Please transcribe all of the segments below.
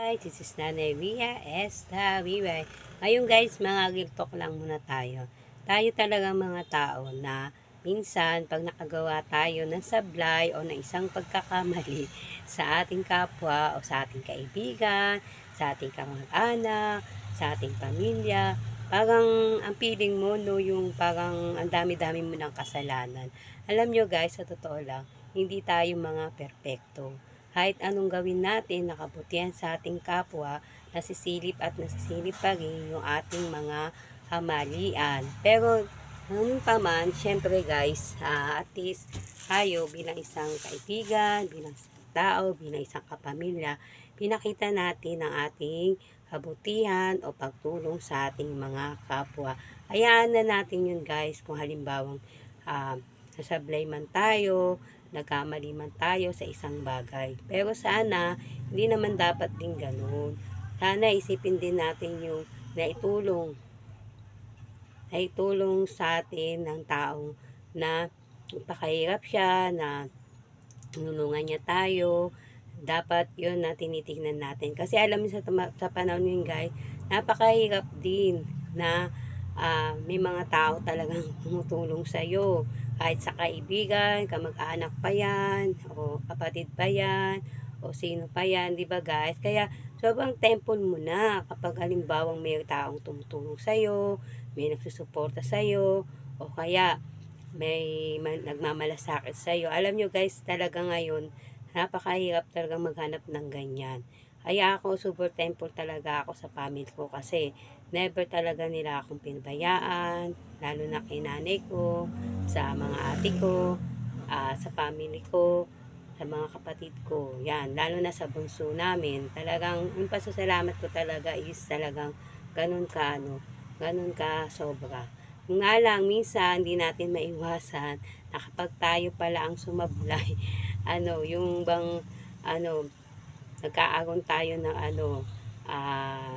Hi, this is Nanay Ria Esta Wiway. Ngayon guys, mga real lang muna tayo. Tayo talaga mga tao na minsan pag nakagawa tayo ng sablay o ng isang pagkakamali sa ating kapwa o sa ating kaibigan, sa ating kamag-anak, sa ating pamilya, parang ang feeling mo no yung parang ang dami-dami mo ng kasalanan. Alam nyo guys, sa totoo lang, hindi tayo mga perpekto kahit anong gawin natin, nakabutihan sa ating kapwa, nasisilip at nasisilip pa rin yung ating mga kamalian. Pero, ganun pa man, syempre guys, ah, at least tayo bilang isang kaibigan, bilang isang tao, bilang isang kapamilya, pinakita natin ang ating kabutihan o pagtulong sa ating mga kapwa. Hayaan na natin yun guys kung halimbawang ah, nasablay man tayo, nagkamali man tayo sa isang bagay. Pero sana, hindi naman dapat din ganun. Sana isipin din natin yung naitulong naitulong sa atin ng taong na pakahirap siya, na tinulungan niya tayo. Dapat yun na tinitignan natin. Kasi alam niyo sa, sa panahon yun guys, napakahirap din na ah, may mga tao talagang tumutulong sa'yo kahit sa kaibigan, kamag-anak pa yan, o kapatid pa yan, o sino pa yan, di ba guys? Kaya sobrang temple mo na kapag halimbawang may taong tumutulong sa'yo, may nagsusuporta sa'yo, o kaya may man, nagmamalasakit sa'yo. Alam nyo guys, talaga ngayon, napakahirap talaga maghanap ng ganyan. Kaya ako, super thankful talaga ako sa family ko kasi never talaga nila akong pinabayaan, lalo na kay nanay ko, sa mga ate ko, ah, sa family ko, sa mga kapatid ko. Yan, lalo na sa bunso namin. Talagang, yung pasasalamat ko talaga is talagang ganun ka, ano, ganun ka sobra. Nga lang, minsan, hindi natin maiwasan na kapag tayo pala ang sumablay, ano, yung bang, ano, nagkaaroon tayo ng ano, ah,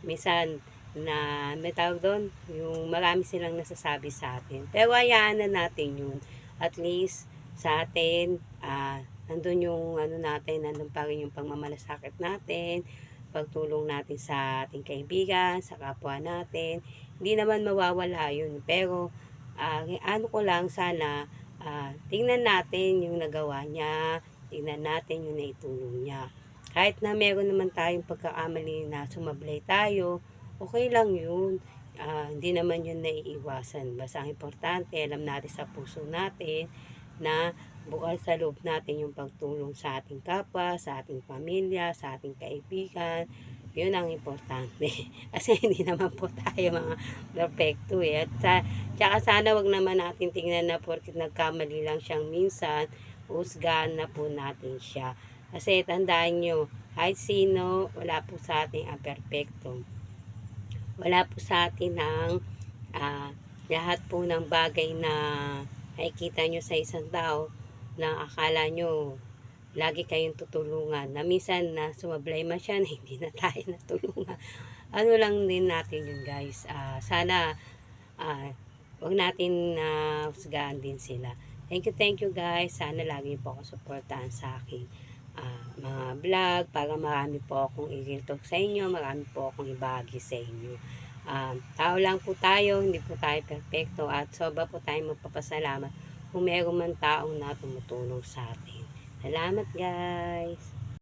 minsan, na may tawag doon, yung marami silang nasasabi sa atin. Pero hayaan na natin yun. At least, sa atin, ah, nandun yung ano natin, nandun pa rin yung pagmamalasakit natin, pagtulong natin sa ating kaibigan, sa kapwa natin. Hindi naman mawawala yun. Pero, ah, ano ko lang sana, ah, tingnan natin yung nagawa niya, tingnan natin yung naitulong niya. Kahit na meron naman tayong pagkakamali na sumablay tayo, okay lang yun. Ah, hindi naman yun naiiwasan. Basta ang importante, alam natin sa puso natin na bukal sa loob natin yung pagtulong sa ating kapwa, sa ating pamilya, sa ating kaibigan. Yun ang importante. Kasi hindi naman po tayo mga perfecto eh. At sa, tsaka sana wag naman natin tingnan na porkit nagkamali lang siyang minsan, usgahan na po natin siya. Kasi tandaan nyo, kahit sino, wala po sa ating ang perfecto wala po sa atin ang ah, lahat po ng bagay na nakikita nyo sa isang tao na akala nyo lagi kayong tutulungan. Na minsan na sumablay man siya na hindi na tayo natulungan. Ano lang din natin yun guys. Ah, sana ah, wag natin na husgahan din sila. Thank you, thank you guys. Sana lagi po ako supportahan sa aking ah, mga vlog para marami po akong i talk sa inyo, marami po akong ibahagi sa inyo. Um, tao lang po tayo, hindi po tayo perfecto at sobra po tayo magpapasalamat kung meron man taong na tumutulong sa atin. Salamat guys!